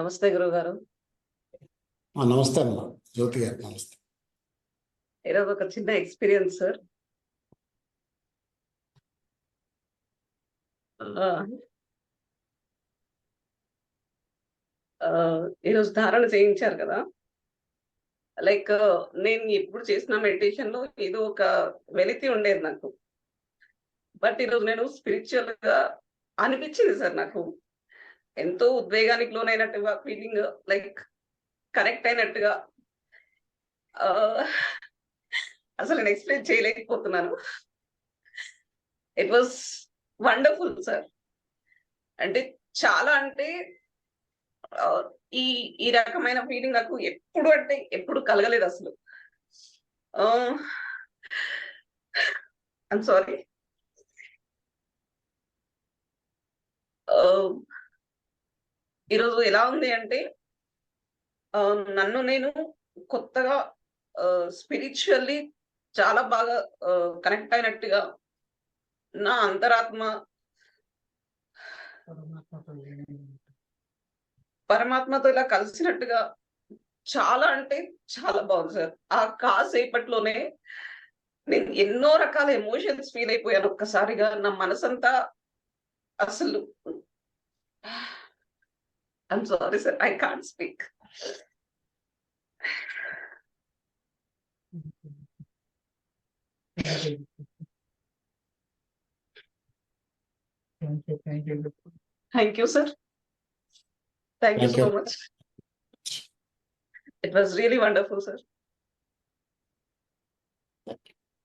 నమస్తే గురువు గారు నమస్తే అమ్మా. జ్యోతి గారు నమస్తే. ఈరోజు ఒక చిన్న ఎక్స్పీరియన్స్ సార్. ఈరోజు ధారణ చేయించారు కదా. లైక్ నేను ఎప్పుడు చేసిన మెడిటేషన్లో ఏదో ఒక వెలితి ఉండేది నాకు. బట్ ఈరోజు నేను స్పిరిచువల్గా అనిపించింది సార్ నాకు. ఎంతో ఉద్వేగానికి లోనైనట్టుగా ఫీలింగ్ లైక్ కనెక్ట్ అయినట్టుగా అసలు నేను ఎక్స్ప్లెయిన్ చేయలేకపోతున్నాను. ఇట్ వాస్ వండర్ఫుల్ సార్ అంటే చాలా అంటే ఈ ఈ రకమైన ఫీలింగ్ నాకు ఎప్పుడు అంటే ఎప్పుడు కలగలేదు అసలు. ఐమ్ సారీ ఈరోజు ఎలా ఉంది అంటే నన్ను నేను కొత్తగా స్పిరిచువల్లీ చాలా బాగా కనెక్ట్ అయినట్టుగా నా అంతరాత్మ పరమాత్మతో ఇలా కలిసినట్టుగా చాలా అంటే చాలా బాగుంది సార్. ఆ కాసేపట్లోనే నేను ఎన్నో రకాల ఎమోషన్స్ ఫీల్ అయిపోయాను ఒక్కసారిగా. నా మనసంతా అసలు I'm sorry sir I can't speak Thank you, thank you. Thank you sir thank you Thank so you. Much it was really wonderful sir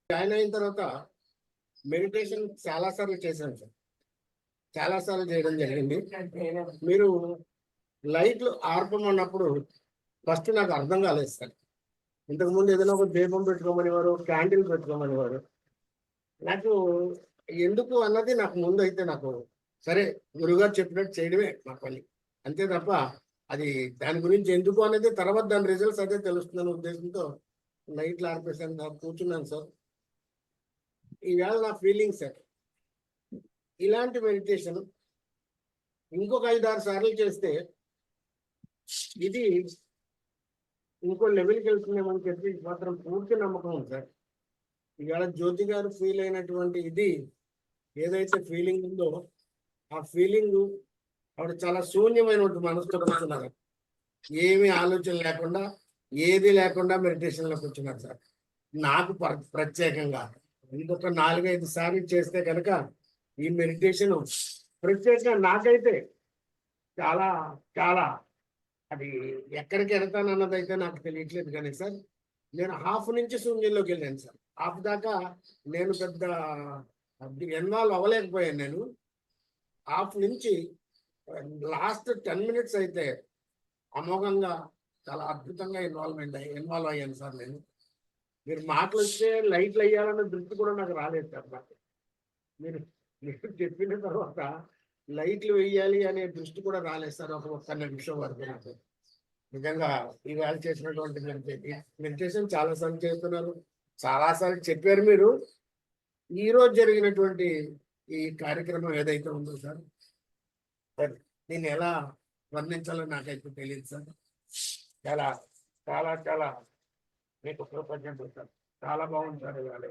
join అయిన తర్వాత మెడిటేషన్ చాలా సార్లు చేశాను సార్ చాలా సార్లు చేయడం జరిగింది. మీరు లైట్లు ఆర్పమన్నప్పుడు ఫస్ట్ నాకు అర్థం కాలేదు సార్. ఇంతకుముందు ఏదైనా ఒక దీపం పెట్టుకోమని వారు క్యాండిల్ పెట్టుకోమని వారు నాకు ఎందుకు అన్నది నాకు ముందు అయితే నాకు సరే గురుగారు చెప్పినట్టు చేయడమే నా పని. అంతే తప్ప అది దాని గురించి ఎందుకు అనేది తర్వాత దాని రిజల్ట్స్ అదే తెలుస్తుందనే ఉద్దేశంతో లైట్లు ఆర్పేసాను నాకు కూర్చున్నాను సార్. ఈవేళ నా ఫీలింగ్ సార్. ఇలాంటి మెడిటేషన్ ఇంకొక ఐదు ఆరు సార్లు చేస్తే ఇది ఇంకో లెవెల్కి వెళ్తుందేమని చెప్పి మాత్రం పూర్తి నమ్మకం ఉంది సార్. ఇవాళ జ్యోతి గారు ఫీల్ అయినటువంటి ఇది ఏదైతే ఫీలింగ్ ఉందో ఆ ఫీలింగ్ ఆవిడ చాలా శూన్యమైనటువంటి మనసుతో కూర్చున్నారు. ఏమీ ఆలోచన లేకుండా ఏది లేకుండా మెడిటేషన్లో కూర్చున్నారు సార్. నాకు ప్ర- ప్రత్యేకంగా ఇంకొక నాలుగైదు సార్లు చేస్తే కనుక ఈ మెడిటేషన్ ప్రత్యేకంగా నాకైతే చాలా చాలా అది ఎక్కడికి వెళ్తాను అన్నదైతే అయితే నాకు తెలియట్లేదు కానీ సార్ నేను హాఫ్ నుంచి శూన్యంలోకి వెళ్ళాను సార్. హాఫ్ దాకా నేను పెద్ద ఇన్వాల్వ్ అవ్వలేకపోయాను నేను. హాఫ్ నుంచి లాస్ట్ టెన్ మినిట్స్ అయితే అమోఘంగా చాలా అద్భుతంగా ఇన్వాల్వ్ అయ్యి ఇన్వాల్వ్ అయ్యాను సార్ నేను. మీరు మాటలు వస్తే లైట్లు వేయాలన్న దృష్టి కూడా నాకు రాలేదు సార్ నాకు. మీరు మీరు చెప్పిన తర్వాత లైట్లు వేయాలి అనే దృష్టి కూడా రాలేదు సార్ ఒక ఒక్క నిమిషం వరకు నాకు నిజంగా ఈవేళ చేసినటువంటి మెడిటేషన్ చాలా సార్లు చేస్తున్నారు. చాలా సార్లు చెప్పారు మీరు. ఈ రోజు జరిగినటువంటి ఈ కార్యక్రమం ఏదైతే ఉందో సార్ సార్ దీన్ని ఎలా వర్ణించాలో నాకైతే తెలియదు సార్. చాలా చాలా చాలా మీకు కృతజ్ఞతలు సార్. చాలా బాగుంది సార్ ఇవాళ